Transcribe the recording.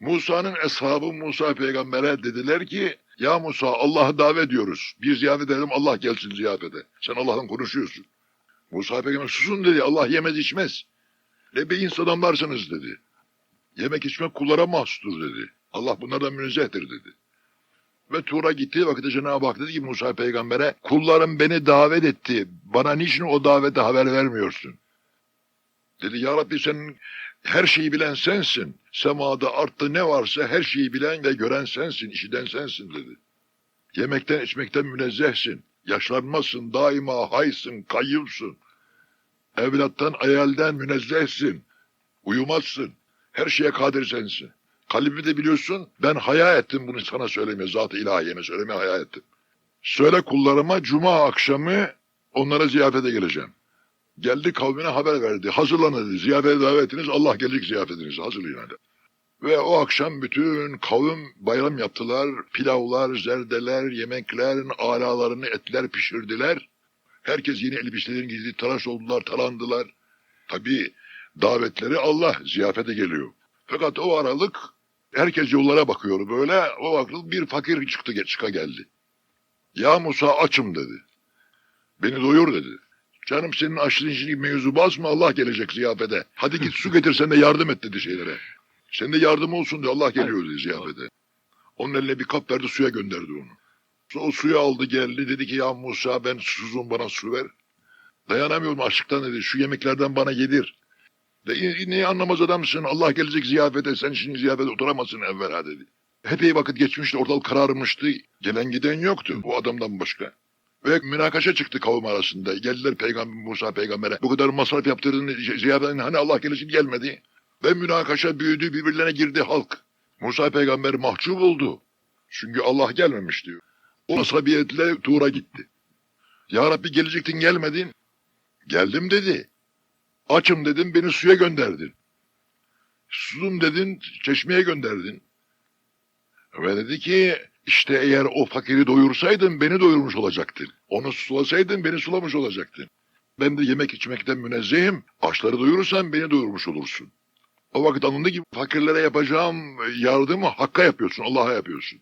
Musa'nın eshabı Musa peygambere dediler ki ya Musa Allah'ı davet ediyoruz. Bir ziyafet edelim Allah gelsin ziyafete. Sen Allah'la konuşuyorsun. Musa peygamber susun dedi. Allah yemez içmez. Ne beyin adamlarsınız dedi. Yemek içmek kullara mahsustur dedi. Allah bunlardan münezzehtir dedi. Ve Tur'a gittiği vakitte Cenab-ı Hak dedi ki Musa peygambere kullarım beni davet etti. Bana niçin o davete haber vermiyorsun? Dedi ya Rabbi sen her şeyi bilen sensin. Semada arttı ne varsa her şeyi bilen ve gören sensin, işiten sensin dedi. Yemekten içmekten münezzehsin. Yaşlanmazsın, daima haysın, kayyumsun. Evlattan, ayalden münezzehsin. Uyumazsın. Her şeye kadir sensin. Kalbimi de biliyorsun. Ben haya ettim bunu sana söylemeye. Zat-ı ilahiyeme söylemeye haya ettim. Söyle kullarıma cuma akşamı onlara ziyafete geleceğim. Geldi kavmine haber verdi. Hazırlanın dedi. Ziyafete davetiniz Allah gelecek ziyafetinize hazırlayın hadi. Ve o akşam bütün kavim bayram yaptılar. Pilavlar, zerdeler, yemekler, alalarını etler pişirdiler. Herkes yeni elbiselerini giydi, tıraş oldular, tarandılar. Tabii davetleri Allah ziyafete geliyor. Fakat o aralık herkes yollara bakıyor böyle. O aralık bir fakir çıktı çıka geldi. Ya Musa açım dedi. Beni doyur dedi. Canım senin açlığın için mevzu basma Allah gelecek ziyafete. Hadi git su getir sen de yardım et dedi şeylere. Sen de yardım olsun diye Allah geliyor dedi ziyafete. Onun eline bir kap verdi suya gönderdi onu. O suyu aldı geldi dedi ki ya Musa ben susuzum bana su ver. Dayanamıyorum açlıktan dedi şu yemeklerden bana yedir. De, neyi anlamaz adamsın Allah gelecek ziyafete sen şimdi ziyafete oturamazsın evvela dedi. Epey vakit geçmişti ortalık kararmıştı. Gelen giden yoktu bu adamdan başka. Ve münakaşa çıktı kavim arasında. Geldiler peygamber Musa peygambere. Bu kadar masraf yaptırdın ziyafetin hani Allah gelecek gelmedi. Ve münakaşa büyüdü birbirlerine girdi halk. Musa peygamber mahcup oldu. Çünkü Allah gelmemiş diyor. O asabiyetle Tuğra gitti. Ya Rabbi gelecektin gelmedin. Geldim dedi. Açım dedim beni suya gönderdin. Susum dedin çeşmeye gönderdin. Ve dedi ki işte eğer o fakiri doyursaydın beni doyurmuş olacaktın. Onu sulasaydın beni sulamış olacaktın. Ben de yemek içmekten münezzehim. Açları doyurursan beni doyurmuş olursun. O vakit anında ki fakirlere yapacağım yardımı Hakk'a yapıyorsun, Allah'a yapıyorsun.